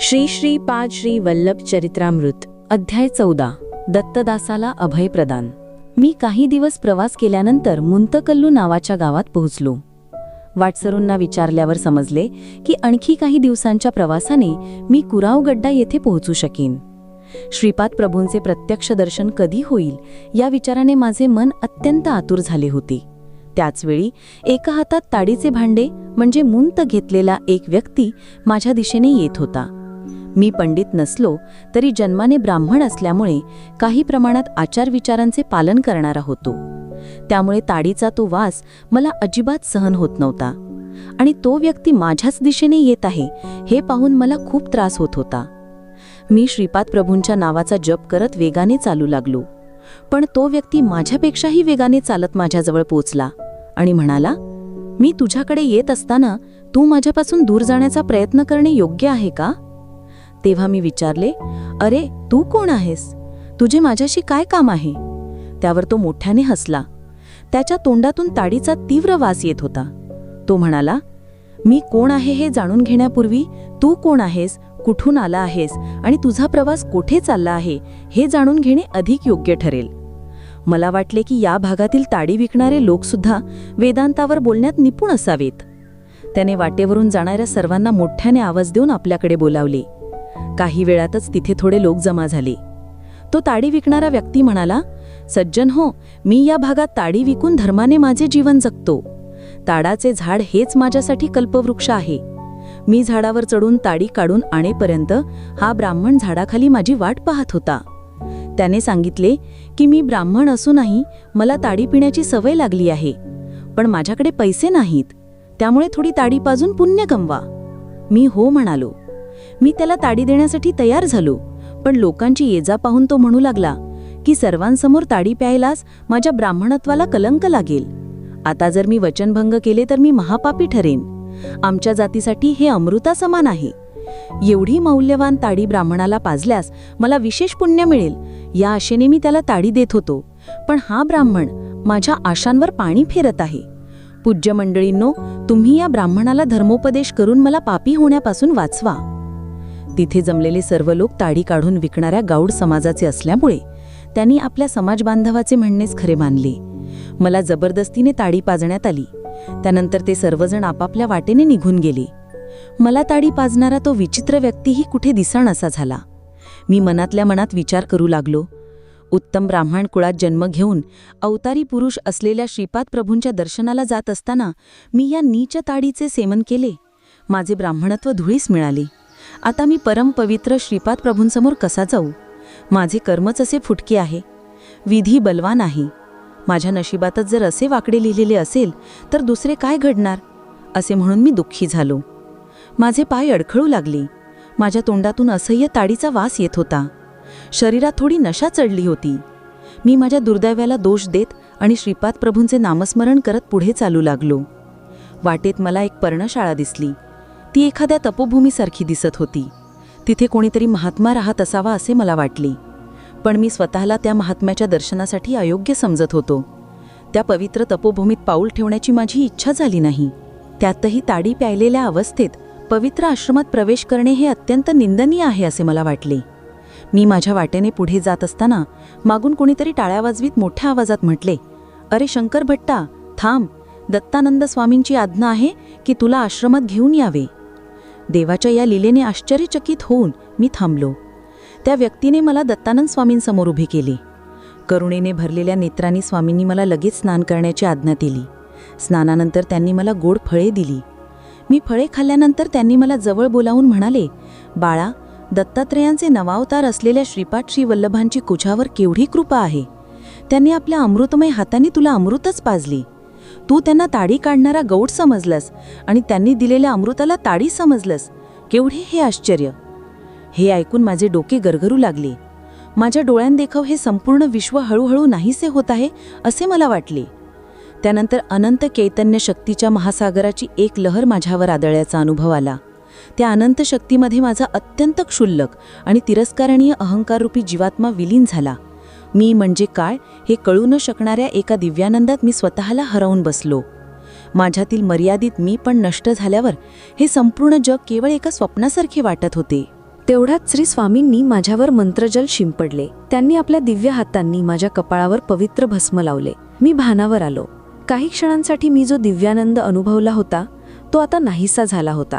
श्री श्री पाद श्री वल्लभ चरित्रामृत अध्याय चौदा दत्तदासाला अभय प्रदान. मी काही दिवस प्रवास केल्यानंतर मुंतकल्लू नावाच्या गावात पोहोचलो. वाटसरूंना विचारल्यावर समजले की आणखी काही दिवसांच्या प्रवासाने मी कुरावगड्डा येथे पोहोचू शकेन. श्रीपाद प्रभूंचे प्रत्यक्ष दर्शन कधी होईल या विचाराने माझे मन अत्यंत आतुर झाले होते. त्याचवेळी एका हातात ताडीचे भांडे म्हणजे मुंत घेतलेला एक व्यक्ती माझ्या दिशेने येत होता. मी पंडित नसलो तरी जन्माने ब्राह्मण असल्यामुळे काही प्रमाणात आचारविचारांचे पालन करणारा होतो. त्यामुळे ताडीचा तो वास मला अजिबात सहन होत नव्हता. आणि तो व्यक्ती माझ्याच दिशेने येत आहे हे पाहून मला खूप त्रास होत होता. मी श्रीपाद प्रभूंच्या नावाचा जप करत वेगाने चालू लागलो. पण तो व्यक्ती माझ्यापेक्षाही वेगाने चालत माझ्याजवळ पोचला. आणि म्हणाला मी तुझ्याकडे येत असताना तू माझ्यापासून दूर जाण्याचा प्रयत्न करणे योग्य आहे का? तेव्हा मी विचारले अरे तू कोण आहेस? तुझे माझ्याशी काय काम आहे? त्यावर तो मोठ्याने हसला. त्याच्या तोंडातून ताडीचा तीव्र वास येत होता. तो म्हणाला मी कोण आहे हे जाणून घेण्यापूर्वी तू कोण आहेस कुठून आला आहेस आणि तुझा प्रवास कोठे चालला आहे हे जाणून घेणे अधिक योग्य ठरेल. मला वाटले की या भागातील ताडी विकणारे लोकसुद्धा वेदांतावर बोलण्यात निपुण असावेत. त्याने वाटेवरून जाणाऱ्या सर्वांना मोठ्याने आवाज देऊन आपल्याकडे बोलावले. काही वेळातच तिथे थोडे लोक जमा झाले. तो ताडी विकणारा व्यक्ती म्हणाला सज्जन हो मी या भागात ताडी विकून धर्माने माझे जीवन जगतो. ताडाचे झाड हेच माझ्यासाठी कल्पवृक्ष आहे. मी झाडावर चढून ताडी काढून आणेपर्यंत हा ब्राह्मण झाडाखाली माझी वाट पाहत होता. त्याने सांगितले की मी ब्राह्मण असूनही मला ताडी पिण्याची सवय लागली आहे पण माझ्याकडे पैसे नाहीत त्यामुळे थोडी ताडी पाजून पुण्य कमवा मी हो म्हणालो. मी त्याला ताडी देण्यासाठी तयार झालो पण लोकांची येजा पाहून तो म्हणू लागला की सर्वांसमोर ताडी प्यायलास माझ्या ब्राह्मणत्वाला कलंक लागेल. आता जर मी वचनभंग केले तर मी महापापी ठरेन. आमच्या जातीसाठी हे अमृता समान आहे. एवढी मौल्यवान ताडी ब्राह्मणाला पाजल्यास मला विशेष पुण्य मिळेल या आशेने मी त्याला ताडी देत होतो. पण हा ब्राह्मण माझ्या आशांवर पाणी फिरत आहे. पूज्य मंडळींनो तुम्ही या ब्राह्मणाला धर्मोपदेश करून मला पापी होण्यापासून वाचवा. तिथे जमलेले सर्व लोक ताडी काढून विकणाऱ्या गाऊड समाजाचे असल्यामुळे त्यांनी आपल्या समाजबांधवाचे म्हणणेच खरे मानले. मला जबरदस्तीने ताडी पाजण्यात आली. त्यानंतर ते सर्वजण आपापल्या वाटेने निघून गेले. मला ताडी पाजणारा तो विचित्र व्यक्तीही कुठे दिसण असा झाला. मी मनातल्या मनात विचार करू लागलो. उत्तम ब्राह्मण कुळात जन्म घेऊन अवतारी पुरुष असलेल्या श्रीपाद प्रभूंच्या दर्शनाला जात असताना मी या नीच ताडीचे सेवन केले. माझे ब्राह्मणत्व धुळीस मिळाले. आता मी परमपवित्र श्रीपाद प्रभूंसमोर कसा जाऊ? माझे कर्मच असे फुटके आहे. विधी बलवान आहे. माझ्या नशिबातच जर असे वाकडे लिहिलेले असेल तर दुसरे काय घडणार? असे म्हणून मी दुःखी झालो. माझे पाय अडखळू लागले. माझ्या तोंडातून असह्य ताडीचा वास येत होता. शरीरात थोडी नशा चढली होती. मी माझ्या दुर्दैव्याला दोष देत आणि श्रीपाद प्रभूंचे नामस्मरण करत पुढे चालू लागलो. वाटेत मला एक पर्णशाळा दिसली. ती एखाद्या तपोभूमीसारखी दिसत होती. तिथे कोणीतरी महात्मा राहत असावा असे मला वाटले. पण मी स्वतःला त्या महात्म्याच्या दर्शनासाठी अयोग्य समजत होतो. त्या पवित्र तपोभूमीत पाऊल ठेवण्याची माझी इच्छा झाली नाही. त्यातही ताडी प्यायलेल्या अवस्थेत पवित्र आश्रमात प्रवेश करणे हे अत्यंत निंदनीय आहे असे मला वाटले. मी माझ्या वाटेने पुढे जात असताना मागून कोणीतरी टाळ्या वाजवीत मोठ्या आवाजात म्हटले अरे शंकर भट्टा थांब. दत्तानंद स्वामींची आज्ञा आहे की तुला आश्रमात घेऊन यावे. देवाच्या या लीलेने आश्चर्यचकित होऊन मी थांबलो. त्या व्यक्तीने मला दत्तानंद स्वामींसमोर उभी केली. करुणेने भरलेल्या नेत्रांनी स्वामींनी मला लगेच स्नान करण्याची आज्ञा दिली. स्नानानंतर त्यांनी मला गोड फळे दिली. मी फळे खाल्ल्यानंतर त्यांनी मला जवळ बोलावून म्हणाले बाळा दत्तात्रेयांचे नवावतार असलेल्या श्रीपाद श्री वल्लभांची कुझावर केवढी कृपा आहे? त्यांनी आपल्या अमृतमय हाताने तुला अमृतच पाजली. तू त्यांना ताडी काढणारा गौड समजलंस आणि त्यांनी दिलेल्या अमृताला ताडी समजलंस. केवढे हे आश्चर्य. हे ऐकून माझे डोके गरगरू लागले. माझ्या डोळ्यांदेखव हे संपूर्ण विश्व हळूहळू नाहीसे होत आहे असे मला वाटले. त्यानंतर अनंत चैतन्य शक्तीच्या महासागराची एक लहर माझ्यावर आदळल्याचा अनुभव आला. त्या अनंत शक्तीमध्ये माझा अत्यंत क्षुल्लक आणि तिरस्कारणीय अहंकाररूपी जीवात्मा विलीन झाला. मी म्हणजे काय हे कळू न शकणाऱ्या एका दिव्यानंदात मी स्वतःला हरवून बसलो. माझ्यातील मर्यादित मी पण नष्ट झाल्यावर हे संपूर्ण जग केवळ एका स्वप्नासारखे वाटत होते. तेवढ्यात श्री स्वामींनी माझ्यावर मंत्रजल शिंपडले. त्यांनी आपल्या दिव्य हातांनी माझ्या कपाळावर पवित्र भस्म लावले. मी भानावर आलो. काही क्षणांसाठी मी जो दिव्यानंद अनुभवला होता तो आता नाहीसा झाला होता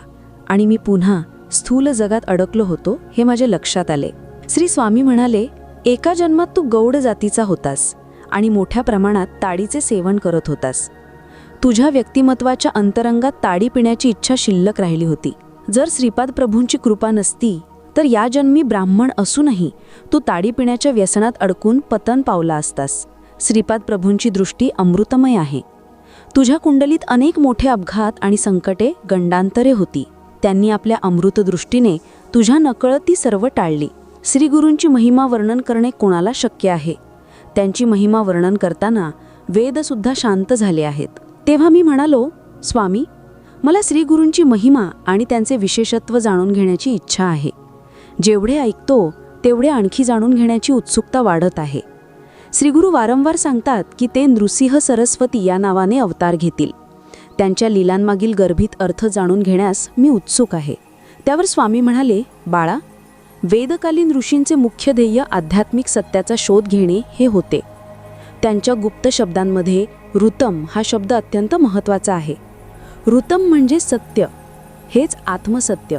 आणि मी पुन्हा स्थूल जगात अडकलो होतो हे माझ्या लक्षात आले. श्री स्वामी म्हणाले एका जन्मात तू गौड जातीचा होतास आणि मोठ्या प्रमाणात ताडीचे सेवन करत होतास. तुझ्या व्यक्तिमत्वाच्या अंतरंगात ताडी पिण्याची इच्छा शिल्लक राहिली होती. जर श्रीपाद प्रभूंची कृपा नसती तर या जन्मी ब्राह्मण असूनही तू ताडी पिण्याच्या व्यसनात अडकून पतन पावला असतास. श्रीपाद प्रभूंची दृष्टी अमृतमय आहे. तुझ्या कुंडलीत अनेक मोठे अपघात आणि संकटे गंडांतरे होती. त्यांनी आपल्या अमृतदृष्टीने तुझ्या नकळत ती सर्व टाळली. श्रीगुरूंची महिमा वर्णन करणे कोणाला शक्य आहे? त्यांची महिमा वर्णन करताना वेदसुद्धा शांत झाले आहेत. तेव्हा मी म्हणालो स्वामी मला श्रीगुरूंची महिमा आणि त्यांचे विशेषत्व जाणून घेण्याची इच्छा आहे. जेवढे ऐकतो तेवढे आणखी जाणून घेण्याची उत्सुकता वाढत आहे. श्रीगुरू वारंवार सांगतात की ते नृसिंह सरस्वती या नावाने अवतार घेतील. त्यांच्या लीलांमागील गर्भित अर्थ जाणून घेण्यास मी उत्सुक आहे. त्यावर स्वामी म्हणाले बाळा वेदकालीन ऋषींचे मुख्य ध्येय आध्यात्मिक सत्याचा शोध घेणे हे होते. त्यांच्या गुप्त शब्दांमध्ये ऋतम हा शब्द अत्यंत महत्त्वाचा आहे. ऋतम म्हणजे सत्य. हेच आत्मसत्य.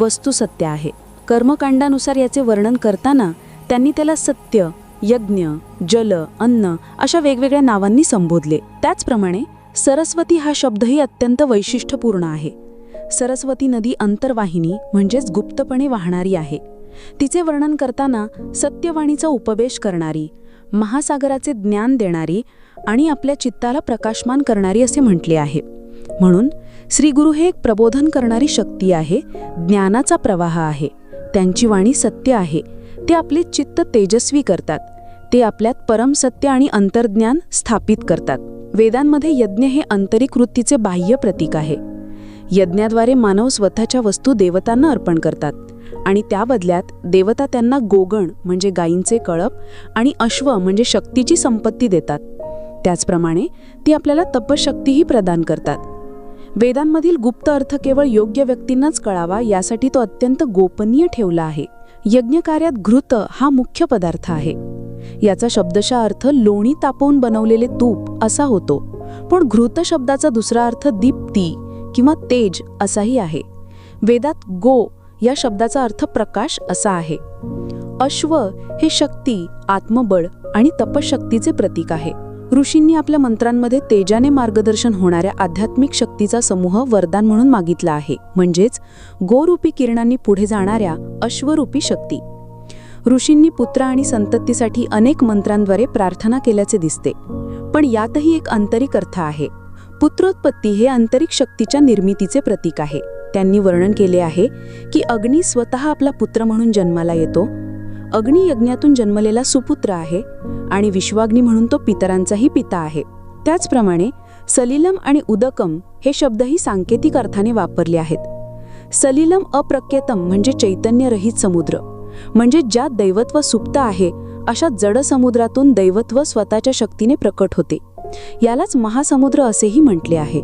वस्तुसत्य आहे. कर्मकांडानुसार याचे वर्णन करताना त्यांनी त्याला सत्य यज्ञ जल अन्न अशा वेगवेगळ्या नावांनी संबोधले. त्याचप्रमाणे सरस्वती हा शब्दही अत्यंत वैशिष्ट्यपूर्ण आहे. सरस्वती नदी अंतर्वाहिनी म्हणजेच गुप्तपणे वाहणारी आहे. तिचे वर्णन करताना सत्यवाणीचा उपवेश करणारी महासागराचे ज्ञान देणारी आणि आपल्या चित्ताला प्रकाशमान करणारी असे म्हटले आहे. म्हणून श्रीगुरु हे एक प्रबोधन करणारी शक्ती आहे ज्ञानाचा प्रवाह आहे. त्यांची वाणी सत्य आहे. ते आपले चित्त तेजस्वी करतात. ते आपल्यात परमसत्य आणि अंतर्ज्ञान स्थापित करतात. वेदांमध्ये यज्ञ हे आंतरिक वृत्तीचे बाह्य प्रतीक आहे. यज्ञाद्वारे मानव स्वतःच्या वस्तू देवतांना अर्पण करतात आणि त्या बदल्यात देवता त्यांना गोगण म्हणजे गायींचे कळप आणि अश्व म्हणजे शक्तीची संपत्ती देतात. त्याचप्रमाणे ती आपल्याला तपशक्तीही प्रदान करतात. वेदांमधील गुप्त अर्थ केवळ योग्य व्यक्तींनाच कळावा यासाठी तो अत्यंत गोपनीय ठेवला आहे. यज्ञकार्यात घृत हा मुख्य पदार्थ आहे. याचा शब्दशा अर्थ लोणी तापवून बनवलेले तूप असा होतो. पण घृत शब्दाचा दुसरा अर्थ दीप्ती किंवा तेज असाही आहे. वेदात गो या शब्दाचा अर्थ प्रकाश असा आहे. अश्व हे शक्ती आत्मबळ आणि तपशक्तीचे प्रतीक आहे. ऋषींनी आपल्या मंत्रांमध्ये तेजाने मार्गदर्शन होणाऱ्या आध्यात्मिक शक्तीचा समूह वरदान म्हणून मागितला आहे. म्हणजेच गोरूपी किरणांनी पुढे जाणाऱ्या अश्वरूपी शक्ती. ऋषींनी पुत्र आणि संततीसाठी अनेक मंत्रांद्वारे प्रार्थना केल्याचे दिसते. पण यातही एक आंतरिक अर्थ आहे. पुत्रोत्पत्ती हे आंतरिक शक्तीच्या निर्मितीचे प्रतीक आहे. त्यांनी वर्णन केले आहे की अग्नी स्वतः आपला पुत्र म्हणून जन्माला येतो अग्नियज्ञातून जन्मलेला सुपुत्र आहे आणि विश्वाग्नी म्हणून तो पितरांचाही पिता आहे. त्याचप्रमाणे सलिलम आणि उदकम हे शब्दही सांकेतिक अर्थाने वापरले आहेत. सलिलम अप्रक्यतम म्हणजे चैतन्यरहित समुद्र. म्हणजे ज्यात दैवत्व सुप्त आहे अशा जड समुद्रातून दैवत्व स्वतःच्या शक्तीने प्रकट होते. यालाच महासमुद्र असेही म्हटले आहे.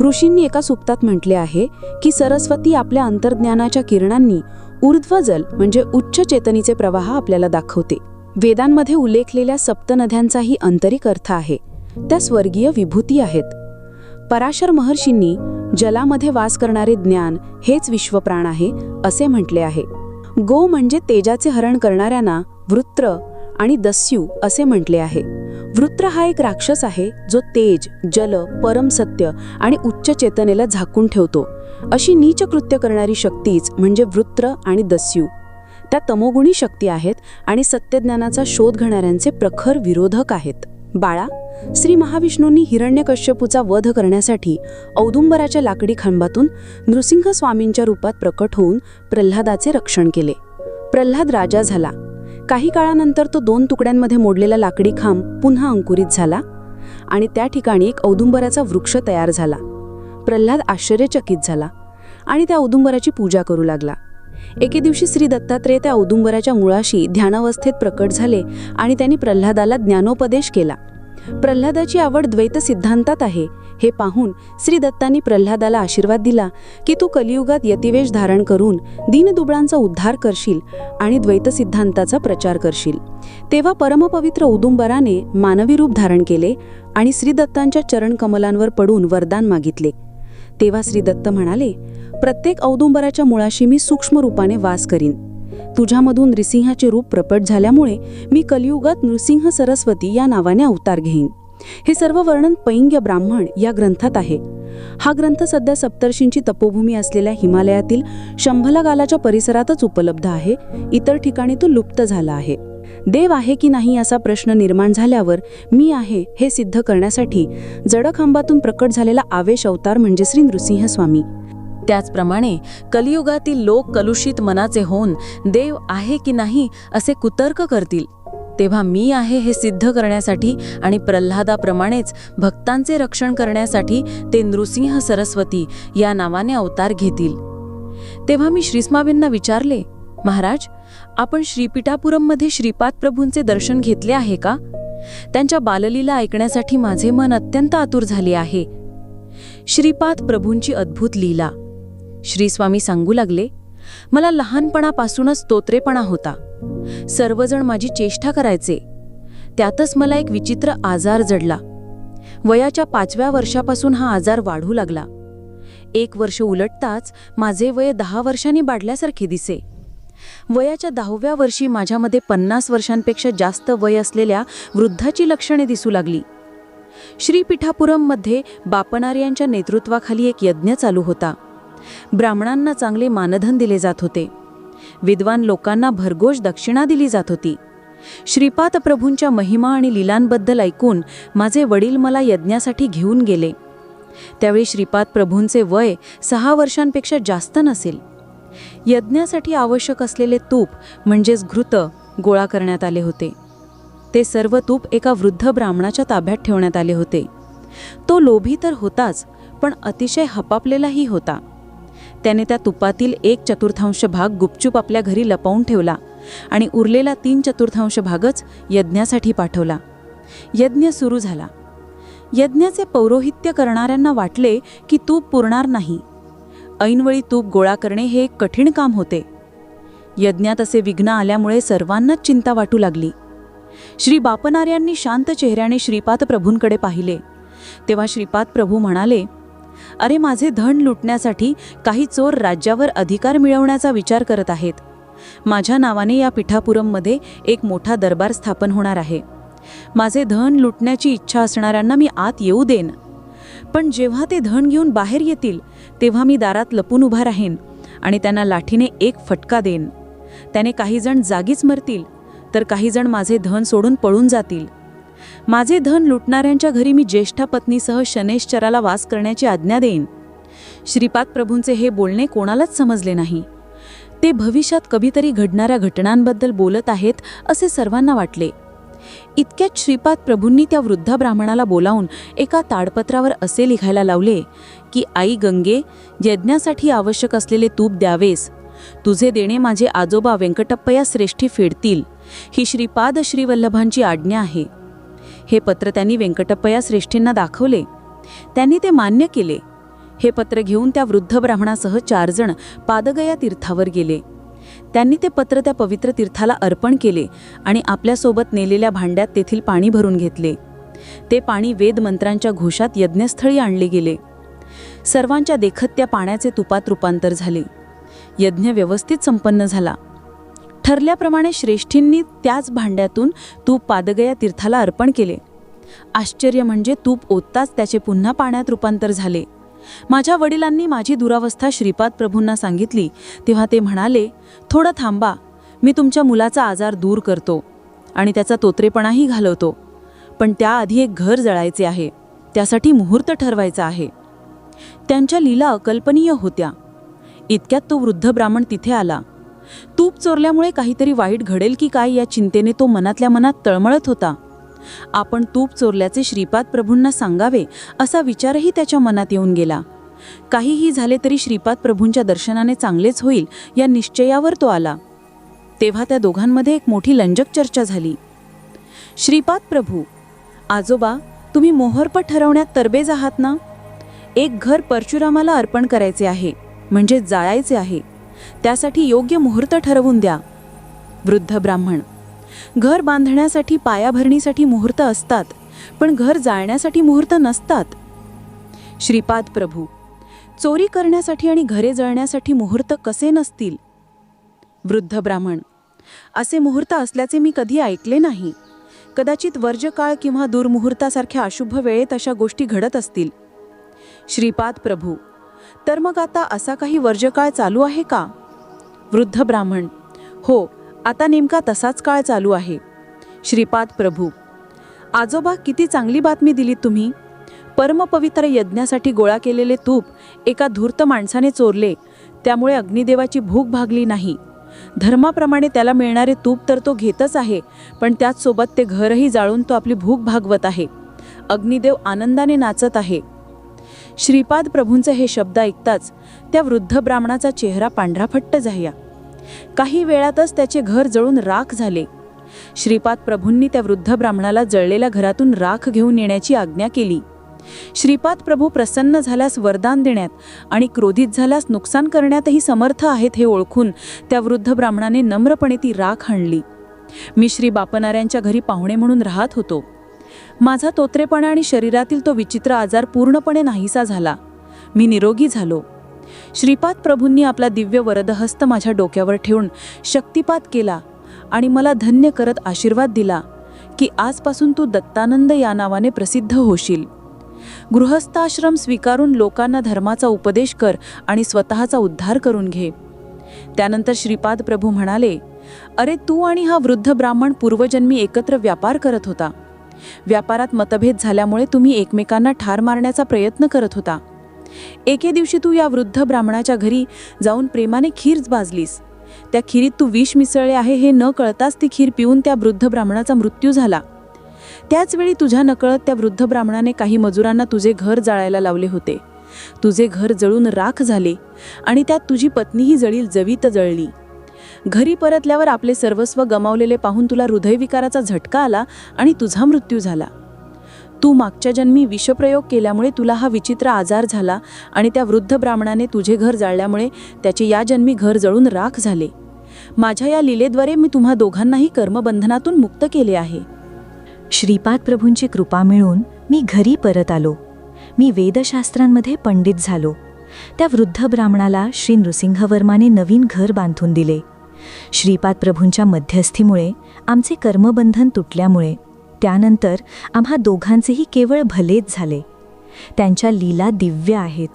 ऋषींनी एका सुप्तात म्हटले आहे की सरस्वती आपल्या अंतर्ज्ञानाच्या किरणांनी ऊर्ध्वजल म्हणजे उच्च चेतनीचे प्रवाह आपल्याला दाखवते. वेदांमध्ये उल्लेखलेल्या सप्तनद्यांचाही आंतरिक अर्थ आहे. त्या स्वर्गीय विभूती आहेत. पराशर महर्षींनी जलामध्ये वास करणारे ज्ञान हेच विश्वप्राण आहे असे म्हटले आहे. गो म्हणजे तेजाचे हरण करणाऱ्यांना वृत्र आणि दस्यू असे म्हटले आहे. वृत्र हा एक राक्षस आहे जो तेज जल परमसत्य आणि उच्च चेतनेला झाकून ठेवतो. अशी नीच कृत्य करणारी शक्तीच म्हणजे वृत्र आणि दस्यू. त्या तमोगुणी शक्ती आहेत आणि सत्यज्ञानाचा शोध घेणाऱ्यांचे प्रखर विरोधक आहेत. बाळा श्री महाविष्णूंनी हिरण्यकश्यपूचा वध करण्यासाठी औदुंबराच्या लाकडी खांबातून नृसिंह स्वामींच्या रूपात प्रकट होऊन प्रल्हादाचे रक्षण केले. प्रल्हाद राजा झाला. काही काळानंतर तो दोन तुकड्यांमध्ये मोडलेला लाकडी खांब पुन्हा अंकुरित झाला आणि त्या ठिकाणी एक औदुंबराचा वृक्ष तयार झाला. प्रल्हाद आश्चर्यचकित झाला आणि त्या औदुंबराची पूजा करू लागला. एके दिवशी श्री दत्तात्रेय त्या औदुंबराच्या मुळाशी ध्यानावस्थेत प्रकट झाले आणि त्यांनी प्रल्हादाला ज्ञानोपदेश केला. प्रल्हादाची आवड द्वैत सिद्धांतात आहे हे पाहून श्री दत्तांनी प्रल्हादाला आशीर्वाद दिला की तू कलियुगात यतिवेश धारण करून दीनदुबळांचा उद्धार करशील आणि द्वैत सिद्धांताचा प्रचार करशील. तेव्हा परमपवित्र औदुंबराने मानवी रूप धारण केले आणि श्री दत्तांच्या चरणकमलांवर पडून वरदान मागितले. तेव्हा श्री दत्त म्हणाले प्रत्येक औदुंबराच्या मुळाशी मी सूक्ष्म रूपाने वास करीन. तुझ्यामधून नृसिंहाचे रूप प्रपट झाल्यामुळे मी कलियुगात नृसिंह सरस्वती या नावाने अवतार घेईन. हे सर्व वर्णन पैंग्य ब्राह्मण या ग्रंथात आहे. हा ग्रंथ सध्या सप्तर्षींची तपोभूमी असलेल्या हिमालयातील शंभलगालाच्या परिसरातच उपलब्ध आहे. इतर ठिकाणी तो लुप्त झाला आहे. देव आहे की नाही असा प्रश्न निर्माण झाल्यावर मी आहे हे सिद्ध करण्यासाठी जडखांबातून प्रकट झालेला आवेश अवतार म्हणजे श्री नृसिंह स्वामी. त्याचप्रमाणे कलियुगातील लोक कलुषित मनाचे होऊन देव आहे की नाही असे कुतर्क करतील. तेव्हा मी आहे हे सिद्ध करण्यासाठी आणि प्रल्हादाप्रमाणेच भक्तांचे रक्षण करण्यासाठी ते नृसिंह सरस्वती या नावाने अवतार घेतील. तेव्हा मी श्रीस्माबींना विचारले महाराज आपण श्रीपीठापुरममध्ये श्रीपाद प्रभूंचे दर्शन घेतले आहे का? त्यांच्या बाललीला ऐकण्यासाठी माझे मन अत्यंत आतुर झाले आहे. श्रीपाद प्रभूंची अद्भुत लीला. श्रीस्वामी सांगू लागले मला लहानपणापासूनच स्तोत्रेपणा होता. सर्वजण माझी चेष्टा करायचे. त्यातच मला एक विचित्र आजार जडला. वयाच्या पाचव्या वर्षापासून हा आजार वाढू लागला. एक वर्ष उलटताच माझे वय दहा वर्षांनी वाढल्यासारखे दिसे. वयाच्या दहाव्या वर्षी माझ्यामध्ये पन्नास वर्षांपेक्षा जास्त वय असलेल्या वृद्धाची लक्षणे दिसू लागली. श्रीपीठापुरममध्ये बापनार्यांच्या नेतृत्वाखाली एक यज्ञ चालू होता. ब्राह्मणांना चांगले मानधन दिले जात होते. विद्वान लोकांना भरघोष दक्षिणा दिली जात होती. श्रीपाद प्रभूंच्या महिमा आणि लीलांबद्दल ऐकून माझे वडील मला यज्ञासाठी घेऊन गेले. त्यावेळी श्रीपाद प्रभूंचे वय सहा वर्षांपेक्षा जास्त नसेल. यज्ञासाठी आवश्यक असलेले तूप म्हणजेच घृत गोळा करण्यात आले होते. ते सर्व तूप एका वृद्ध ब्राह्मणाच्या ताब्यात ठेवण्यात आले होते. तो लोभी तर होताच पण अतिशय हपापलेलाही होता. त्याने त्या तुपातील एक चतुर्थांश भाग गुपचूप आपल्या घरी लपवून ठेवला आणि उरलेला तीन चतुर्थांश भागच यज्ञासाठी पाठवला. यज्ञ सुरू झाला. यज्ञाचे पौरोहित्य करणाऱ्यांना वाटले की तूप पुरणार नाही. ऐनवेळी तूप गोळा करणे हे एक कठीण काम होते. यज्ञात असे विघ्न आल्यामुळे सर्वांनाच चिंता वाटू लागली. श्री बापनाऱ्यांनी शांत चेहऱ्याने श्रीपाद प्रभूंकडे पाहिले. तेव्हा श्रीपाद प्रभू म्हणाले अरे माझे धन लुटण्यासाठी काही चोर राज्यावर अधिकार मिळवण्याचा विचार करत आहेत. माझ्या नावाने या पिठापुरममध्ये एक मोठा दरबार स्थापन होणार आहे. माझे धन लुटण्याची इच्छा असणाऱ्यांना मी आत येऊ देन पण जेव्हा ते धन घेऊन बाहेर येतील तेव्हा मी दारात लपून उभा राहीन आणि त्यांना लाठीने एक फटका देईन. त्याने काहीजण जागीच मरतील तर काहीजण माझे धन सोडून पळून जातील. माझे धन लुटणाऱ्यांच्या घरी मी ज्येष्ठा पत्नीसह शनेश्चराला वास करण्याची आज्ञा देईन. श्रीपाद प्रभूंचे हे बोलणे कोणालाच समजले नाही. ते भविष्यात कधीतरी घडणाऱ्या घटनांबद्दल बोलत आहेत असे सर्वांना वाटले. इतक्यात श्रीपाद प्रभूंनी त्या वृद्ध ब्राह्मणाला बोलावून एका ताडपत्रावर असे लिहायला लावले की आई गंगे यज्ञासाठी आवश्यक असलेले तूप द्यावेस. तुझे देणे माझे आजोबा व्यंकटप्पया श्रेष्ठी फेडतील. ही श्रीपाद श्रीवल्लभांची आज्ञा आहे. हे पत्र त्यांनी व्यंकटप्पया श्रेष्ठींना दाखवले. त्यांनी ते मान्य केले. हे पत्र घेऊन त्या वृद्ध ब्राह्मणासह चार जण पादगया तीर्थावर गेले. त्यांनी ते पत्र त्या पवित्र तीर्थाला अर्पण केले आणि आपल्यासोबत नेलेल्या भांड्यात तेथील पाणी भरून घेतले. ते पाणी वेदमंत्रांच्या घोषात यज्ञस्थळी आणले गेले. सर्वांच्या देखत त्या पाण्याचे तुपात रूपांतर झाले. यज्ञ व्यवस्थित संपन्न झाला. ठरल्याप्रमाणे श्रेष्ठींनी त्याच भांड्यातून तूप पादगया तीर्थाला अर्पण केले. आश्चर्य म्हणजे तूप ओतताच त्याचे पुन्हा पाण्यात रूपांतर झाले. माझ्या वडिलांनी माझी दुरावस्था श्रीपाद प्रभूंना सांगितली. तेव्हा ते म्हणाले थोडं थांबा. मी तुमच्या मुलाचा आजार दूर करतो आणि त्याचा तोत्रेपणाही घालवतो. पण त्याआधी एक घर जळायचे आहे. त्यासाठी मुहूर्त ठरवायचा आहे. त्यांच्या लीला अकल्पनीय होत्या. इतक्यात तो वृद्ध ब्राह्मण तिथे आला. तूप चोरल्यामुळे काहीतरी वाईट घडेल की काय या चिंतेने तो मनातल्या मनात तळमळत होता. आपण तूप चोरल्याचे श्रीपाद प्रभूंना सांगावे असा विचारही त्याच्या मनात येऊन गेला. काहीही झाले तरी श्रीपाद प्रभूंच्या दर्शनाने चांगलेच होईल या निश्चयावर तो आला. तेव्हा त्या दोघांमध्ये एक मोठी लंजक चर्चा झाली. श्रीपाद प्रभू आजोबा तुम्ही मोहरपट ठरवण्यात तरबेज आहात ना? एक घर परशुरामाला अर्पण करायचे आहे म्हणजे जाळायचे आहे. त्यासाठी योग्य मुहूर्त ठरवून द्या. वृद्ध ब्राह्मण घर बांधण्यासाठी पायाभरणीसाठी मुहूर्त असतात पण घर जाळण्यासाठी मुहूर्त नसतात. श्रीपाद प्रभू चोरी करण्यासाठी आणि घरे जळण्यासाठी मुहूर्त कसे नसतील? वृद्ध ब्राह्मण असे मुहूर्त असल्याचे मी कधी ऐकले नाही. कदाचित वर्जकाळ किंवा दुर्मुहूर्तासारख्या अशुभ वेळेत अशा गोष्टी घडत असतील. श्रीपाद प्रभू तर मग आता असा काही वर्जकाळ चालू आहे का? वृद्ध ब्राह्मण हो आता नेमका तसाच काळ चालू आहे. श्रीपाद प्रभू आजोबा किती चांगली बातमी दिलीत तुम्ही? परमपवित्र यज्ञासाठी गोळा केलेले तूप एका धूर्त माणसाने चोरले त्यामुळे अग्निदेवाची भूक भागली नाही. धर्माप्रमाणे त्याला मिळणारे तूप तर तो घेतच आहे पण त्याचसोबत ते घरही जाळून तो आपली भूक भागवत आहे. अग्निदेव आनंदाने नाचत आहे. श्रीपाद प्रभूंचे हे शब्द ऐकताच त्या वृद्ध ब्राह्मणाचा चेहरा पांढराफट्ट झाला. काही वेळातच त्याचे घर जळून राख झाले. श्रीपाद प्रभूंनी त्या वृद्ध ब्राह्मणाला जळलेल्या घरातून राख घेऊन येण्याची आज्ञा केली. श्रीपाद प्रभू प्रसन्न झाल्यास वरदान देण्यात आणि क्रोधित झाल्यास नुकसान करण्यातही समर्थ आहेत हे ओळखून त्या वृद्ध ब्राह्मणाने नम्रपणे ती राख आणली. मी श्री बापनाऱ्यांच्या घरी पाहुणे म्हणून राहत होतो. माझा तोत्रेपणा आणि शरीरातील तो विचित्र आजार पूर्णपणे नाहीसा झाला. मी निरोगी झालो. श्रीपाद प्रभूंनी आपला दिव्य वरदहस्त माझ्या डोक्यावर ठेवून शक्तिपात केला आणि मला धन्य करत आशीर्वाद दिला की आजपासून तू दत्तानंद या नावाने प्रसिद्ध होशील. गृहस्थाश्रम स्वीकारून लोकांना धर्माचा उपदेश कर आणि स्वतःचा उद्धार करून घे. त्यानंतर श्रीपाद प्रभू म्हणाले अरे तू आणि हा वृद्ध ब्राह्मण पूर्वजन्मी एकत्र व्यापार करत होता. व्यापारात मतभेद झाल्यामुळे तुम्ही एकमेकांना ठार मारण्याचा प्रयत्न करत होता. एके दिवशी तू या वृद्ध ब्राह्मणाच्या घरी जाऊन प्रेमाने खीर बाजलीस त्या खिरीत तू विष मिसळले आहे हे न कळताच ती खीर पिऊन त्या वृद्ध ब्राह्मणाचा मृत्यू झाला. त्याचवेळी तुझ्या नकळत त्या वृद्ध ब्राह्मणाने काही मजुरांना तुझे घर जाळायला लावले होते. तुझे घर जळून राख झाले आणि त्यात तुझी पत्नीही जळील जवीत जळली. घरी परतल्यावर आपले सर्वस्व गमावलेले पाहून तुला हृदयविकाराचा झटका आला आणि तुझा मृत्यू झाला. तू मागच्या जन्मी विषप्रयोग केल्यामुळे तुला हा विचित्र आजार झाला आणि त्या वृद्ध ब्राह्मणाने तुझे घर जाळल्यामुळे त्याचे या जन्मी घर जळून राख झाले. माझ्या या लिलेद्वारे मी तुम्हा दोघांनाही कर्मबंधनातून मुक्त केले आहे. श्रीपाद प्रभूंची कृपा मिळून मी घरी परत आलो. मी वेदशास्त्रांमध्ये पंडित झालो. त्या वृद्ध ब्राह्मणाला श्री नृसिंहवर्माने नवीन घर बांधून दिले. श्रीपाद प्रभूंच्या मध्यस्थीमुळे आमचे कर्मबंधन तुटल्यामुळे त्यानंतर आम्हा दोघांचेही केवळ भलेच झाले. त्यांच्या लीला दिव्य आहेत.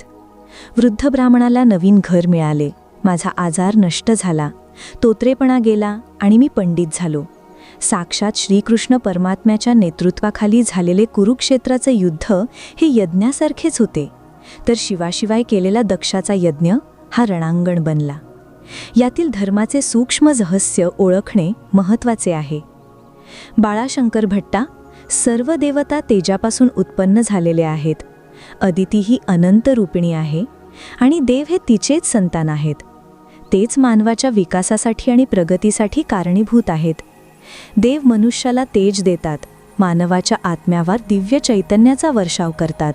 वृद्ध ब्राह्मणाला नवीन घर मिळाले. माझा आजार नष्ट झाला. तोत्रेपणा गेला आणि मी पंडित झालो. साक्षात श्रीकृष्ण परमात्म्याच्या नेतृत्वाखाली झालेले कुरुक्षेत्राचं युद्ध हे यज्ञासारखेच होते. तर शिवाशिवाय केलेला दक्षाचा यज्ञ हा रणांगण बनला. यातील धर्माचे सूक्ष्म रहस्य ओळखणे महत्त्वाचे आहे. बाळाशंकर भट्टा सर्व देवता तेजापासून उत्पन्न झालेले आहेत. अदिती ही अनंत रूपिणी आहे आणि देव हे तिचेच संतान आहेत. तेच मानवाच्या विकासासाठी आणि प्रगतीसाठी कारणीभूत आहेत. देव मनुष्याला तेज देतात मानवाच्या आत्म्यावर दिव्य चैतन्याचा वर्षाव करतात.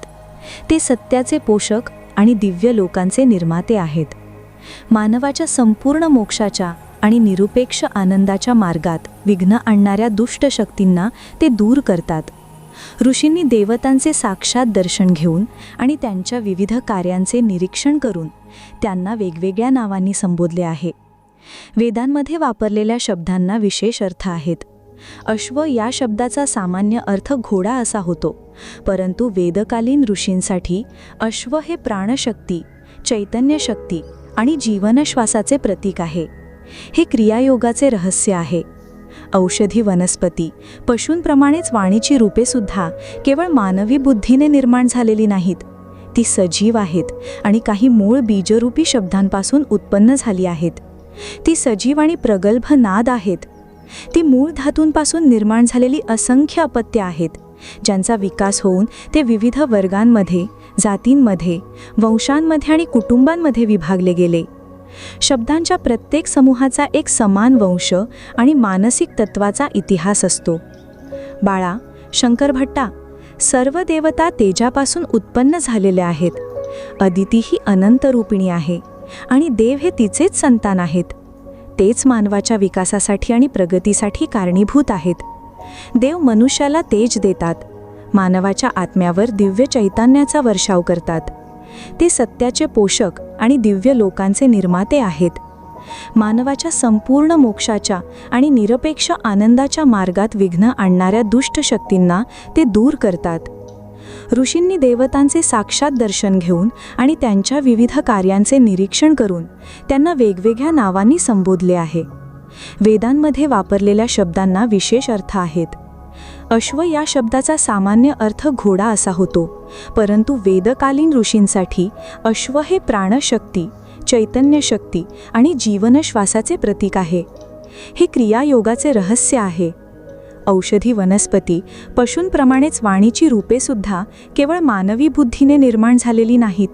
ते सत्याचे पोषक आणि दिव्य लोकांचे निर्माते आहेत. मानवाच्या संपूर्ण मोक्षाच्या आणि निरुपेक्ष आनंदाच्या मार्गात विघ्न आणणाऱ्या दुष्ट शक्तींना ते दूर करतात. ऋषींनी देवतांचे साक्षात दर्शन घेऊन आणि त्यांच्या विविध कार्यांचे निरीक्षण करून त्यांना वेगवेगळ्या नावांनी संबोधले आहे. वेदांमध्ये वापरलेल्या शब्दांना विशेष अर्थ आहेत. अश्व या शब्दाचा सामान्य अर्थ घोडा असा होतो परंतु वेदकालीन ऋषींसाठी अश्व हे प्राणशक्ती चैतन्यशक्ती आणि जीवनश्वासाचे प्रतीक आहे. हे क्रियायोगाचे रहस्य आहे. औषधी वनस्पती पशूंप्रमाणेच वाणीची रूपेसुद्धा केवळ मानवी बुद्धीने निर्माण झालेली नाहीत. ती सजीव आहेत आणि काही मूळ बीजरूपी शब्दांपासून उत्पन्न झाली आहेत. ती सजीव आणि प्रगल्भ नाद आहेत. ती मूळ धातूंपासून निर्माण झालेली असंख्य अपत्य आहेत ज्यांचा विकास होऊन ते विविध वर्गांमध्ये जातींमध्ये वंशांमध्ये आणि कुटुंबांमध्ये विभागले गेले. शब्दांच्या प्रत्येक समूहाचा एक समान वंश आणि मानसिक तत्वाचा इतिहास असतो. बाळा शंकर भट्टा सर्व देवता तेजापासून उत्पन्न झालेल्या आहेत. अदिती ही अनंत रूपिणी आहे आणि देव हे तिचेच संतान आहेत. तेच मानवाच्या विकासासाठी आणि प्रगतीसाठी कारणीभूत आहेत. देव मनुष्याला तेज देतात. मानवाच्या आत्म्यावर दिव्य चैतन्याचा वर्षाव करतात. ते सत्याचे पोषक आणि दिव्य लोकांचे निर्माते आहेत. मानवाच्या संपूर्ण मोक्षाच्या आणि निरपेक्ष आनंदाच्या मार्गात विघ्न आणणाऱ्या दुष्ट शक्तींना ते दूर करतात. ऋषींनी देवतांचे साक्षात दर्शन घेऊन आणि त्यांच्या विविध कार्यांचे निरीक्षण करून त्यांना वेगवेगळ्या नावांनी संबोधले आहे. वेदांमध्ये वापरलेल्या शब्दांना विशेष अर्थ आहेत. अश्व या शब्दाचा सामान्य अर्थ घोडा असा होतो. परंतु वेदकालीन ऋषींसाठी अश्व हे प्राणशक्ती चैतन्यशक्ती आणि जीवनश्वासाचे प्रतीक आहे. हे क्रियायोगाचे रहस्य आहे. औषधी वनस्पती पशूंप्रमाणेच वाणीची रूपेसुद्धा केवळ मानवी बुद्धीने निर्माण झालेली नाहीत.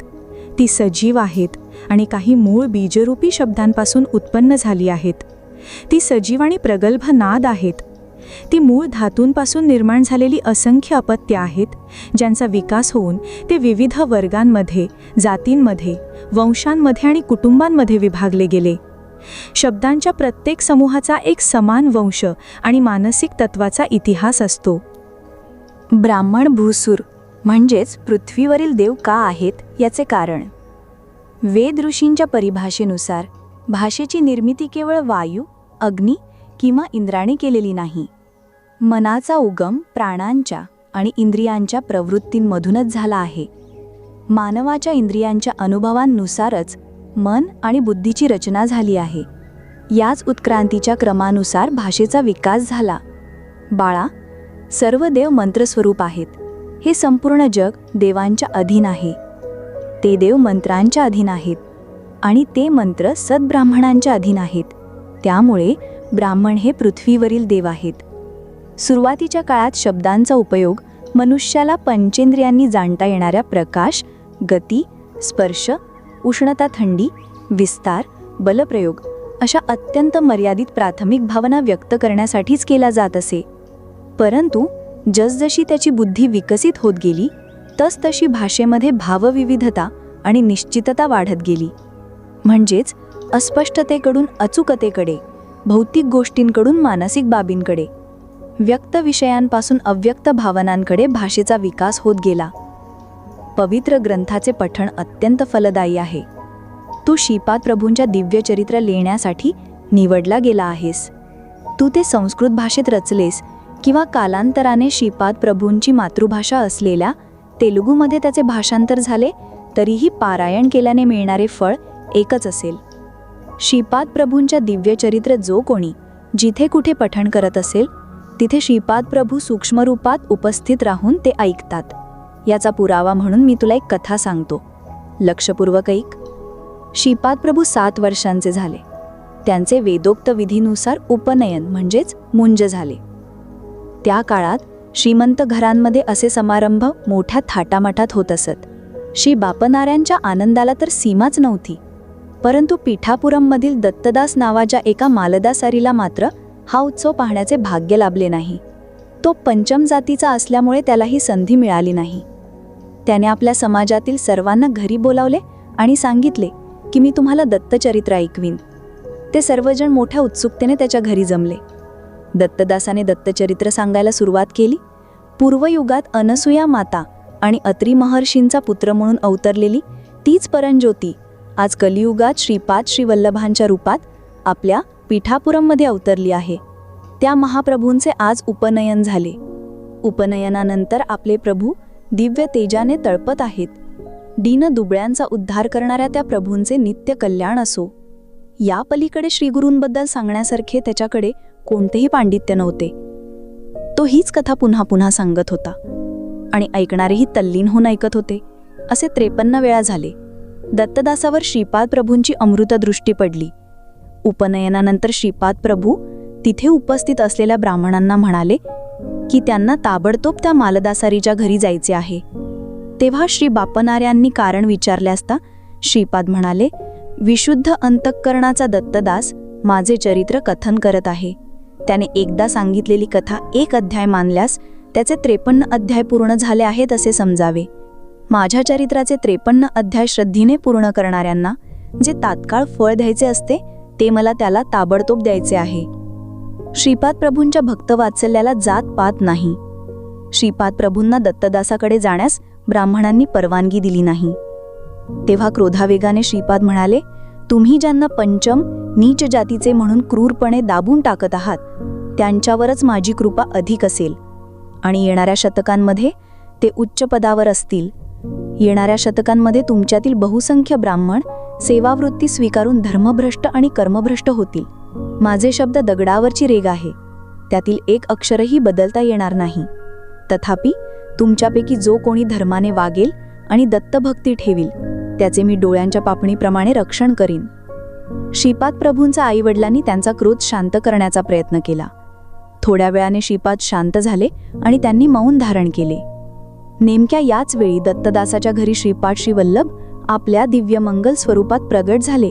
ती सजीव आहेत आणि काही मूळ बीजरूपी शब्दांपासून उत्पन्न झाली आहेत. ती सजीव आणि प्रगल्भ नाद आहेत. ती मूळ धातूंपासून निर्माण झालेली असंख्य अपत्य आहेत ज्यांचा विकास होऊन ते विविध वर्गांमध्ये जातींमध्ये वंशांमध्ये आणि कुटुंबांमध्ये विभागले गेले. शब्दांच्या प्रत्येक समूहाचा एक समान वंश आणि मानसिक तत्वाचा इतिहास असतो. ब्राह्मण भूसूर म्हणजेच पृथ्वीवरील देव का आहेत याचे कारण. वेद ऋषींच्या परिभाषेनुसार भाषेची निर्मिती केवळ वायू अग्नी किंवा इंद्राने केलेली नाही. मनाचा उगम प्राणांच्या आणि इंद्रियांच्या प्रवृत्तींमधूनच झाला आहे. मानवाच्या इंद्रियांच्या अनुभवांनुसारच मन आणि बुद्धीची रचना झाली आहे. याच उत्क्रांतीच्या क्रमानुसार भाषेचा विकास झाला. बाळा सर्व देव मंत्रस्वरूप आहेत. हे संपूर्ण जग देवांच्या अधीन आहे. ते देव मंत्रांच्या अधीन आहेत आणि ते मंत्र सद्ब्राह्मणांच्या अधीन आहेत. त्यामुळे ब्राह्मण हे पृथ्वीवरील देव आहेत. सुरुवातीच्या काळात शब्दांचा उपयोग मनुष्याला पंचेंद्रियांनी जाणता येणाऱ्या प्रकाश गती स्पर्श उष्णता थंडी विस्तार बलप्रयोग अशा अत्यंत मर्यादित प्राथमिक भावना व्यक्त करण्यासाठीच केला जात असे. परंतु जसजशी त्याची बुद्धी विकसित होत गेली तसतशी भाषेमध्ये भावविविधता आणि निश्चितता वाढत गेली. म्हणजेच अस्पष्टतेकडून अचूकतेकडे भौतिक गोष्टींकडून मानसिक बाबींकडे. व्यक्त विषयांपासून अव्यक्त भावनांकडे भाषेचा विकास होत गेला. पवित्र ग्रंथाचे पठण अत्यंत फलदायी आहे. तू शिपात प्रभूंच्या दिव्य चरित्र लिहिण्यासाठी निवडला गेला आहेस. तू ते संस्कृत भाषेत रचलेस किंवा कालांतराने शिपात प्रभूंची मातृभाषा असलेल्या तेलुगूमध्ये त्याचे भाषांतर झाले तरीही पारायण केल्याने मिळणारे फळ एकच असेल. शिपात प्रभूंच्या दिव्यचरित्र जो कोणी जिथे कुठे पठण करत असेल तिथे श्रीपाद प्रभू सूक्ष्मरूपात उपस्थित राहून ते ऐकतात. याचा पुरावा म्हणून मी तुला एक कथा सांगतो. लक्षपूर्वक ऐक. श्रीपाद प्रभू सात वर्षांचे झाले. त्यांचे वेदोक्त विधीनुसार उपनयन म्हणजेच मुंज झाले. त्या काळात श्रीमंत घरांमध्ये असे समारंभ मोठ्या थाटामाटात होत असत. श्री बापनाऱ्यांच्या आनंदाला तर सीमाच नव्हती. परंतु पिठापुरममधील दत्तदास नावाच्या एका मालदासारीला मात्र हा उत्सव पाहण्याचे भाग्य लाभले नाही. तो पंचम जातीचा असल्यामुळे त्याला ही संधी मिळाली नाही. त्याने आपल्या समाजातील सर्वांना घरी बोलावले आणि सांगितले की मी तुम्हाला दत्तचरित्र ऐकवीन. ते सर्वजण मोठ्या उत्सुकतेने त्याच्या घरी जमले. दत्तदासाने दत्तचरित्र सांगायला सुरुवात केली. पूर्वयुगात अनसुया माता आणि अत्री महर्षींचा पुत्र म्हणून अवतरलेली तीच परंज्योती आज कलियुगात श्रीपाद श्रीवल्लभांच्या रूपात आपल्या पिठापुरममध्ये अवतरली आहे. त्या महाप्रभूंचे आज उपनयन झाले. उपनयनानंतर आपले प्रभू दिव्य तेजाने तळपत आहेत. दीन दुबळ्यांचा उद्धार करणाऱ्या त्या प्रभूंचे नित्य कल्याण असो. या पलीकडे श्रीगुरूंबद्दल सांगण्यासारखे त्याच्याकडे कोणतेही पांडित्य नव्हते. तो हीच कथा पुन्हा पुन्हा सांगत होता. आणि ऐकणारेही तल्लीन होऊन ऐकत होते. असे त्रेपन्न वेळा झाले. दत्तदासावर श्रीपाद प्रभूंची अमृतदृष्टी पडली. उपनयनानंतर श्रीपाद प्रभू तिथे उपस्थित असलेल्या ब्राह्मणांना म्हणाले की त्यांना ताबडतोब त्या मालदासारीच्या घरी जायचे आहे. तेव्हा श्री बापनाऱ्यांनी कारण विचारले असता श्रीपाद म्हणाले विशुद्ध अंतःकरणाचा दत्तदास माझे चरित्र कथन करत आहे. त्याने एकदा सांगितलेली कथा एक अध्याय मानल्यास त्याचे त्रेपन्न अध्याय पूर्ण झाले आहेत असे समजावे. माझ्या चरित्राचे त्रेपन्न अध्याय श्रद्धीने पूर्ण करणाऱ्यांना जे तात्काळ फळ द्यायचे असते ते मला त्याला ताबडतोब द्यायचे आहे. श्रीपाद प्रभूंच्या भक्तवात्सल्याला जात पात नाही. श्रीपाद प्रभूंना दत्तदासाकडे जाण्यास ब्राह्मणांनी परवानगी दिली नाही. तेव्हा क्रोधावेगाने श्रीपाद म्हणाले तुम्ही ज्यांना पंचम नीच जातीचे म्हणून क्रूरपणे दाबून टाकत आहात त्यांच्यावरच माझी कृपा अधिक असेल. आणि येणाऱ्या शतकांमध्ये ते उच्च पदावर असतील. येणाऱ्या शतकांमध्ये तुमच्यातील बहुसंख्य ब्राह्मण सेवावृत्ती स्वीकारून धर्मभ्रष्ट आणि कर्मभ्रष्ट होतील. माझे शब्द दगडावरची रेग आहे. त्यातील एक अक्षरही बदलता येणार नाही. तथापि तुमच्यापैकी जो कोणी धर्माने वागेल आणि दत्तभक्ती ठेवील त्याचे मी डोळ्यांच्या पापणीप्रमाणे रक्षण करीन. श्रीपाद प्रभूंचा आईवडिलांनी त्यांचा क्रोध शांत करण्याचा प्रयत्न केला. थोड्या वेळाने श्रीपाद शांत झाले आणि त्यांनी मौन धारण केले. नेमक्या याच वेळी दत्तदासाच्या घरी श्रीपाद श्रीवल्लभ आपल्या दिव्यमंगल स्वरूपात प्रगट झाले.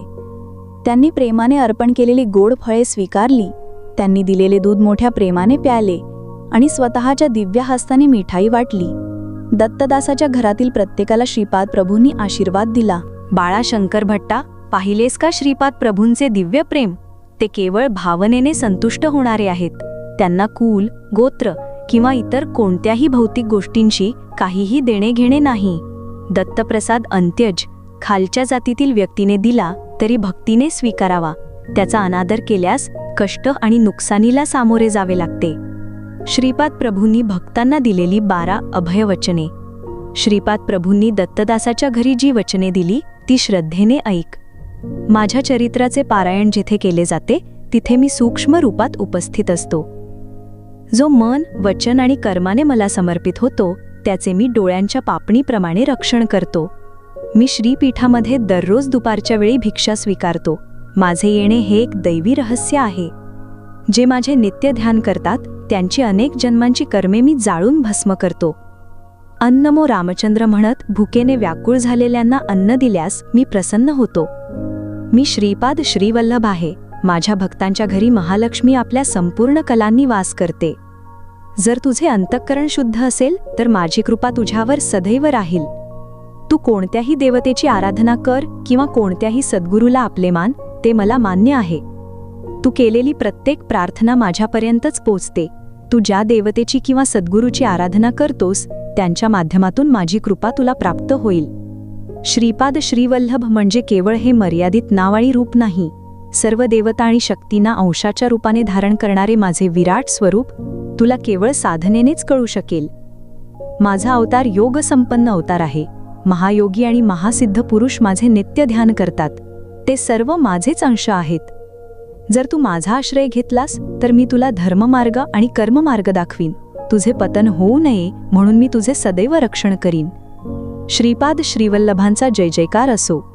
त्यांनी प्रेमाने अर्पण केलेली गोड फळे स्वीकारली. त्यांनी दिलेले दूध मोठ्या प्रेमाने प्याले आणि स्वतःच्या दिव्य हस्ताने मिठाई वाटली. दत्तदासाच्या घरातील प्रत्येकाला श्रीपाद प्रभूंनी आशीर्वाद दिला. बाळा शंकर भट्टा पाहिलेस का श्रीपाद प्रभूंचे दिव्य प्रेम? ते केवळ भावनेने संतुष्ट होणारे आहेत. त्यांना कुल गोत्र किंवा इतर कोणत्याही भौतिक गोष्टींशी काहीही देणे घेणे नाही. दत्तप्रसाद अंत्यज खालच्या जातीतील व्यक्तीने दिला तरी भक्तीने स्वीकारावा. त्याचा अनादर केल्यास कष्ट आणि नुकसानीला सामोरे जावे लागते. श्रीपाद प्रभूंनी भक्तांना दिलेली बारा अभयवचने श्रीपाद प्रभूंनी दत्तदासाच्या घरी जी वचने दिली ती श्रद्धेने ऐक. माझ्या चरित्राचे पारायण जिथे केले जाते तिथे मी सूक्ष्म रूपात उपस्थित असतो. जो मन वचन आणि कर्माने मला समर्पित होतो त्याचे मी डोळ्यांच्या पापणीप्रमाणे रक्षण करतो. मी श्रीपीठामध्ये दररोज दुपारच्या वेळी भिक्षा स्वीकारतो. माझे येणे हे एक दैवी रहस्य आहे. जे माझे नित्य ध्यान करतात त्यांची अनेक जन्मांची कर्मे मी जाळून भस्म करतो. अन्नमो रामचंद्र म्हणत भुकेने व्याकुळ झालेल्यांना अन्न दिल्यास मी प्रसन्न होतो. मी श्रीपाद श्रीवल्लभ आहे. माझ्या भक्तांच्या घरी महालक्ष्मी आपल्या संपूर्ण कलांनी वास करते. जर तुझे अंतःकरण शुद्ध असेल तर माझी कृपा तुझ्यावर सदैव राहील. तू कोणत्याही देवतेची आराधना कर किंवा कोणत्याही सद्गुरूला आपले मान ते मला मान्य आहे. तू केलेली प्रत्येक प्रार्थना माझ्यापर्यंतच पोचते. तू ज्या देवतेची किंवा सद्गुरूची आराधना करतोस त्यांच्या माध्यमातून माझी कृपा तुला प्राप्त होईल. श्रीपाद श्रीवल्लभ म्हणजे केवळ हे मर्यादित नाव आणि रूप नाही. सर्व देवता आणि शक्तींना अंशाच्या रूपाने धारण करणारे माझे विराट स्वरूप तुला केवळ साधनेनेच कळू शकेल. माझा अवतार योग संपन्न अवतार आहे. महायोगी आणि महासिद्ध पुरुष माझे नित्य ध्यान करतात. ते सर्व माझेच अंश आहेत. जर तू माझा आश्रय घेतलास तर मी तुला धर्ममार्ग आणि कर्ममार्ग दाखवीन. तुझे पतन होऊ नये म्हणून मी तुझे सदैव रक्षण करीन. श्रीपाद श्रीवल्लभांचा जय जयकार असो.